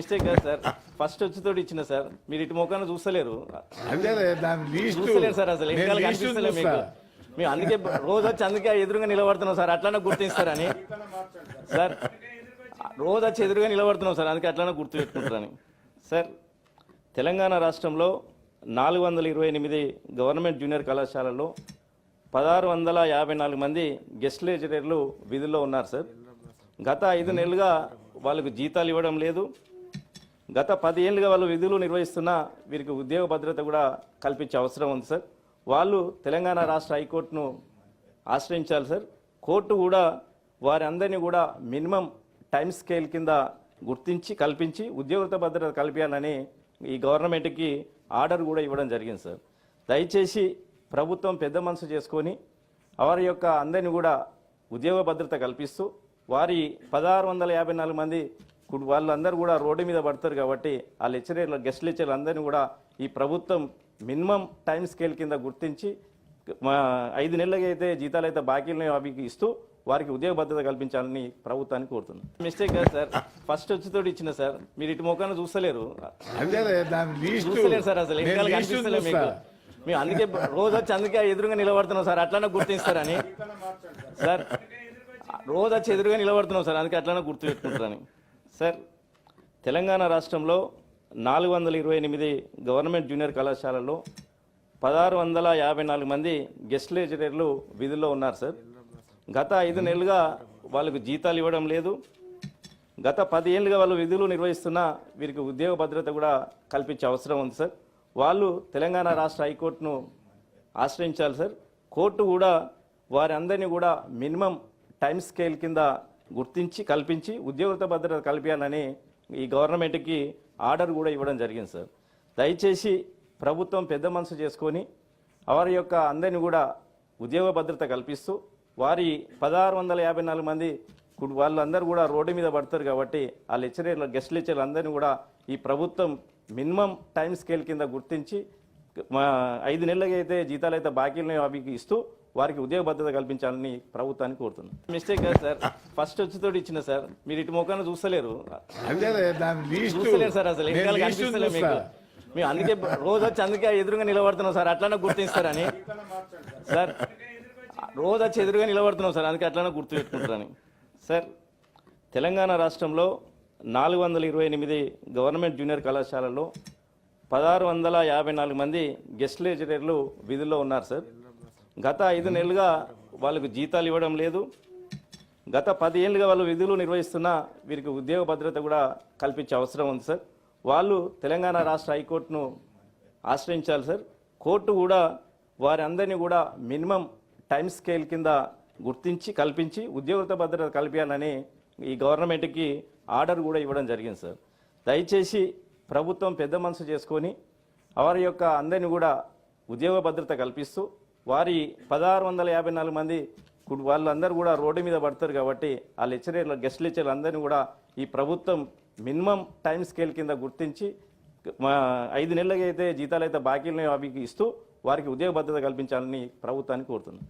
Mistake కాదు sir first వచ్చితోటి ఇచ్చిన sir మీరు ఇటు ముఖాన్ని చూస్తలేరు. చూస్తలేరు సార్ అసలు. మీకు. మేము అందుకే రోజు వచ్చి అందుకే ఎదురుగా నిలబడుతున్నాం సార్ అట్లానే గుర్తిస్తారని. సార్ రోజు వచ్చి ఎదురుగా నిలబడుతున్నాం సార్ అందుకే అట్లానే గుర్తు పెట్టుకుంటారని. సార్ తెలంగాణ రాష్ట్రంలో నాలుగు వందల ఇరవై ఎనిమిది గవర్నమెంట్ జూనియర్ కళాశాలల్లో పదహారు వందల యాభై నాలుగు మంది గెస్ట్ లెక్చరర్లు విధుల్లో ఉన్నారు సార్ గత ఐదు నెలలుగా వాళ్ళకు జీతాలు ఇవ్వడం లేదు. గత పది ఏళ్ళుగా వాళ్ళు విధులు నిర్వహిస్తున్న వీరికి ఉద్యోగ భద్రత కూడా కల్పించే అవసరం ఉంది సార్. వాళ్ళు తెలంగాణ రాష్ట్ర హైకోర్టును ఆశ్రయించాలి సార్. కోర్టు కూడా వారి అందరినీ కూడా మినిమం టైం స్కేల్ కింద గుర్తించి కల్పించి ఉద్యోగ భద్రత కల్పించాలని ఈ గవర్నమెంట్కి ఆర్డర్ కూడా ఇవ్వడం జరిగింది సార్. దయచేసి ప్రభుత్వం పెద్ద మనసు చేసుకొని వారి యొక్క అందరినీ కూడా ఉద్యోగ భద్రత కల్పిస్తూ వారి పదహారు వందల యాభై నాలుగు మంది వాళ్ళందరూ కూడా రోడ్డు మీద పడతారు కాబట్టి ఆ లెక్చరర్లు గెస్ట్ లెక్చర్లు అందరినీ కూడా ఈ ప్రభుత్వం మినిమం టైం స్కేల్ కింద గుర్తించి ఐదు నెలలకి అయితే జీతాలు అయితే బాకీలను అవి ఇస్తూ వారికి ఉద్యోగ భద్రత కల్పించాలని ప్రభుత్వాన్ని కోరుతున్నాను మిస్టేక్ కాదు సార్. ఫస్ట్ వచ్చితోటి ఇచ్చిన సార్. మీరు ఇటు ముఖాన్ని చూస్తలేరు. చూస్తలేరు సార్ అసలు. నేను వెనకాల లీస్ట్ కనిపిస్తలే మీకు. మేము అందుకే రోజు వచ్చి అందుకే ఎదురుగా నిలబడుతున్నాం సార్. అట్లానే గుర్తిస్తారని. సార్ రోజు వచ్చి ఎదురుగా నిలబడుతున్నాం సార్. అందుకే అట్లానే గుర్తు పెట్టుకుంటారని. సార్ తెలంగాణ రాష్ట్రంలో నాలుగు వందల ఇరవై ఎనిమిది గవర్నమెంట్ జూనియర్ కళాశాలల్లో పదహారు వందల యాభై నాలుగు మంది గెస్ట్ లెక్చరర్లు విధుల్లో ఉన్నారు సార్. గత ఐదు నెలలుగా వాళ్ళకు జీతాలు ఇవ్వడం లేదు. గత పది ఏళ్ళుగా వాళ్ళు విధులు నిర్వహిస్తున్న వీరికి ఉద్యోగ భద్రత కూడా కల్పించే అవసరం ఉంది సార్. వాళ్ళు తెలంగాణ రాష్ట్ర హైకోర్టును ఆశ్రయించాలి సార్. కోర్టు కూడా వారందరినీ కూడా మినిమం టైం స్కేల్ కింద గుర్తించి కల్పించి ఉద్యోగత భద్రత కల్పించాలని ఈ గవర్నమెంట్కి ఆర్డర్ కూడా ఇవ్వడం జరిగింది సార్. దయచేసి ప్రభుత్వం పెద్ద మనసు చేసుకొని వారి యొక్క అందరిని కూడా ఉద్యోగ భద్రత కల్పిస్తూ వారి పదహారు వందల యాభై నాలుగు మంది వాళ్ళందరూ కూడా రోడ్డు మీద పడతారు కాబట్టి ఆ లెక్చరర్లు గెస్ట్ లెక్చరర్లు అందరినీ కూడా ఈ ప్రభుత్వం మినిమం టైం స్కేల్ కింద గుర్తించి ఐదు నెలలకి అయితే జీతాలు అయితే బాకీలను అవి ఇస్తూ వారికి ఉద్యోగ భద్రత కల్పించాలని ప్రభుత్వాన్ని కోరుతున్నాను మిస్టేక్ కాదు సార్. ఫస్ట్ వచ్చితోటి ఇచ్చిన సార్. మీరు ఇటు ముఖాన్ని చూస్తలేరు. చూస్తలేరు సార్ అసలు. కనిపిస్తలే మీకు. మేము అందుకే రోజు వచ్చి అందుకే ఎదురుగా నిలబడుతున్నాం సార్. అట్లానే గుర్తిస్తారని. సార్ రోజు వచ్చి ఎదురుగా నిలబడుతున్నాం సార్. అందుకే అట్లానే గుర్తు పెట్టుకుంటారని. సార్ తెలంగాణ రాష్ట్రంలో నాలుగు వందల ఇరవై ఎనిమిది గవర్నమెంట్ జూనియర్ కళాశాలల్లో పదహారు వందల యాభై నాలుగు మంది గెస్ట్ లెక్చరర్లు విధుల్లో ఉన్నారు సార్. గత ఐదు నెలలుగా వాళ్ళకు జీతాలు ఇవ్వడం లేదు. గత పది ఏళ్ళుగా వాళ్ళు విధులు నిర్వహిస్తున్న వీరికి ఉద్యోగ భద్రత కూడా కల్పించే అవసరం ఉంది సార్. వాళ్ళు తెలంగాణ రాష్ట్ర హైకోర్టును ఆశ్రయించాలి సార్. కోర్టు కూడా వారి అందరినీ కూడా మినిమం టైం స్కేల్ కింద గుర్తించి కల్పించి ఉద్యోగ భద్రత కల్పించాలని ఈ గవర్నమెంట్కి ఆర్డర్ కూడా ఇవ్వడం జరిగింది సార్. దయచేసి ప్రభుత్వం పెద్ద మనసు చేసుకొని వారి యొక్క అందరినీ కూడా ఉద్యోగ భద్రత కల్పిస్తూ వారి పదహారు వందల యాభై నాలుగు మంది వాళ్ళందరూ కూడా రోడ్డు మీద పడతారు కాబట్టి ఆ లెక్చరర్ల గెస్ట్ లెక్చరర్లు అందరినీ కూడా ఈ ప్రభుత్వం మినిమం టైం స్కేల్ కింద గుర్తించి మా ఐదు నెలలకి అయితే జీతాలు అయితే బాకీలను అవి ఇస్తూ వారికి ఉద్యోగ భద్రత కల్పించాలని ప్రభుత్వాన్ని కోరుతున్నాను